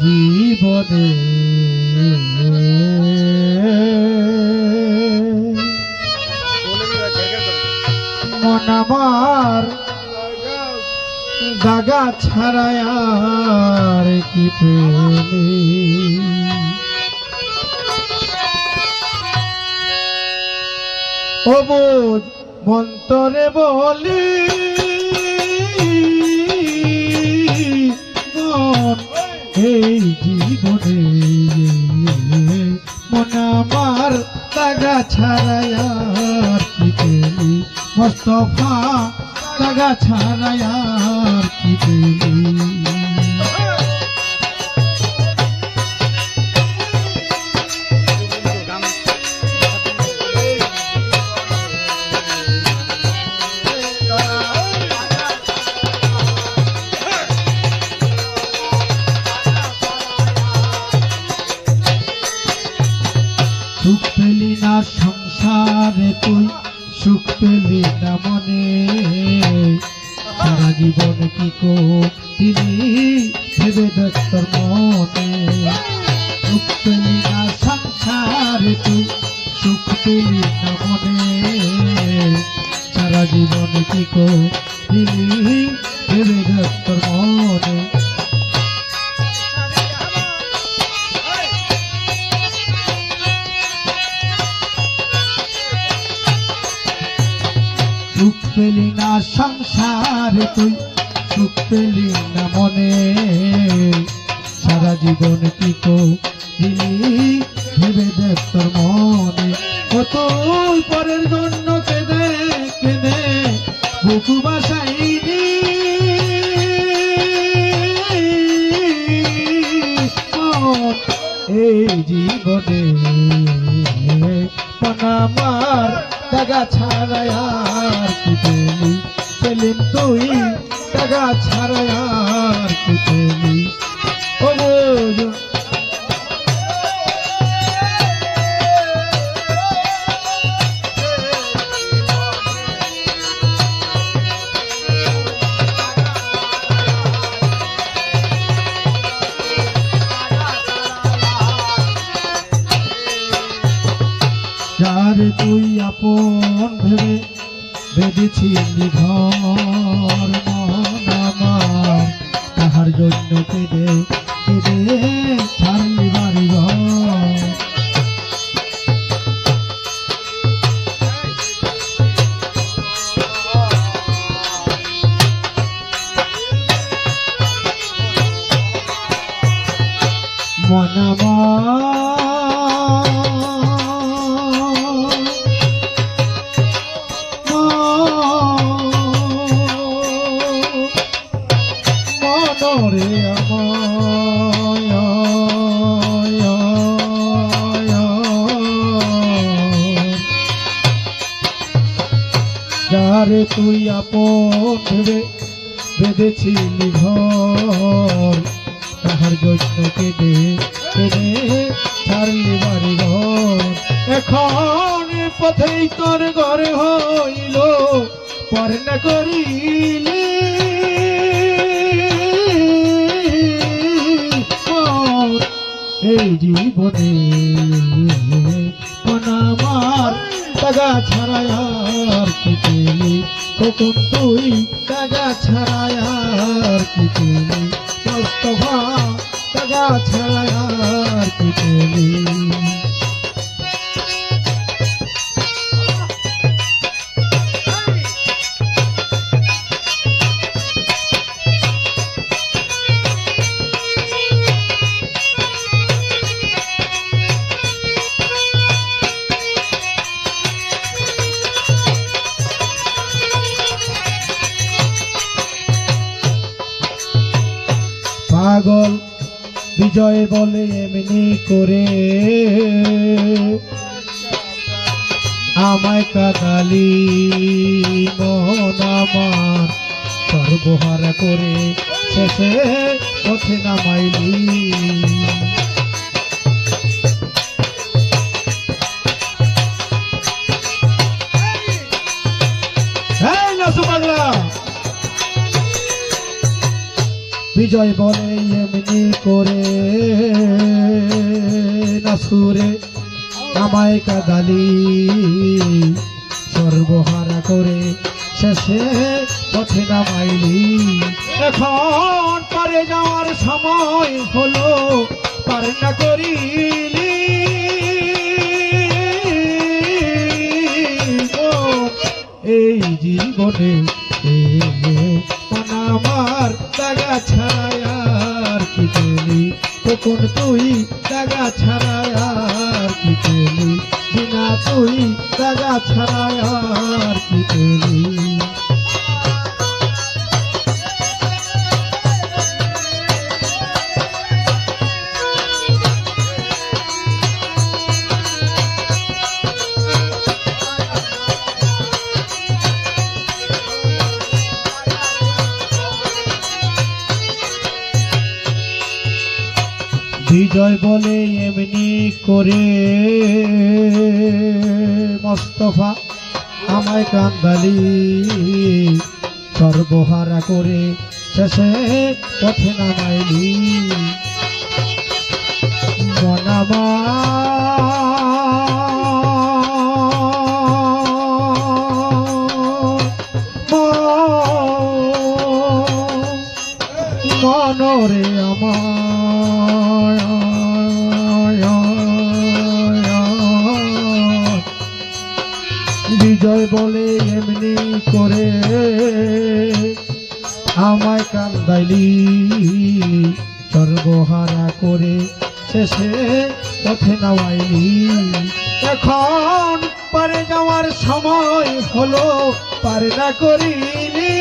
জীবনে। মন আমার দাগা ছাড়ায় কি পেলি অবুজ মন্তরে বলি জীবনে মন আমার লাগা ছাড়ায়ার কি পেলি সুখ পেলি না মনে? সারা জীবন কি কো তিনি ভেবে দেখ তোর মনে? সুখ পেলি না সংসারে তুই সুখ পেলি না মনে? সারা জীবন কি কো তিনি ভেবে দেখ তোর মনে? পেলি না সংসারে তুই, সুখ পেলি না মনে। সারা জীবন কি দিলি? ভেবে দেখ তোর মনে। কত পরের জন্য কেঁদে কেঁদে বুকু বাসাইনি। এই জীবনে। আমার টাকা ছাড়াই আর কি পেলি সেলিম তুই টাকা ছাড়াই আর কি পেলি বোঝ তুই আপন ভেবে ভেবেছি নিধর আমার। তাহার জন্য কেঁদে কেঁদে ছাড়লি বাড়ি ঘর। মনরে যারে তুই আপন ভেবে বেঁধেছিলি ঘর, তাহার জন্য কেঁদে কেঁদে ছাড়লি বাড়ি ঘর। এখন পথেই তোর ঘরে হইল পরে না করিলে এই জীবনে। আমার টাকা ছাড়াই আর কখন তুই টাকা ছাড়াই আর কি পেলি মোস্তফা টাকা পেলি পাগল বিজয় বলে এমনি করে। আমায় কাদালি মন আমার, সর্বহারা করে শেষে পথে নামাইলি। বিজয় বলে করে সুরে আমায় কাদালি সর্বহারা করে, শেষে পথে নামাইলি। এখন পারে যাওয়ার সময় হলো, পারে না করিলি। এই জীবনে আমার দাগা তখন তুই দাগা ছাড়ায়ার কি পেলি? বিনা তুই দাগা ছাড়ায়ার কি পেলি? বিজয় বলে এমনি করে মোস্তফা আমায় কান্দালি সর্বহারা করে শেষে পথে নামাইলি। মনামা বিজয় বলে এমনি করে আমায় কান্দাইলি সর্বহারা করে শেষে পথে নামাইলি। এখন পারে যাওয়ার সময় হলো, পারে না করিলি।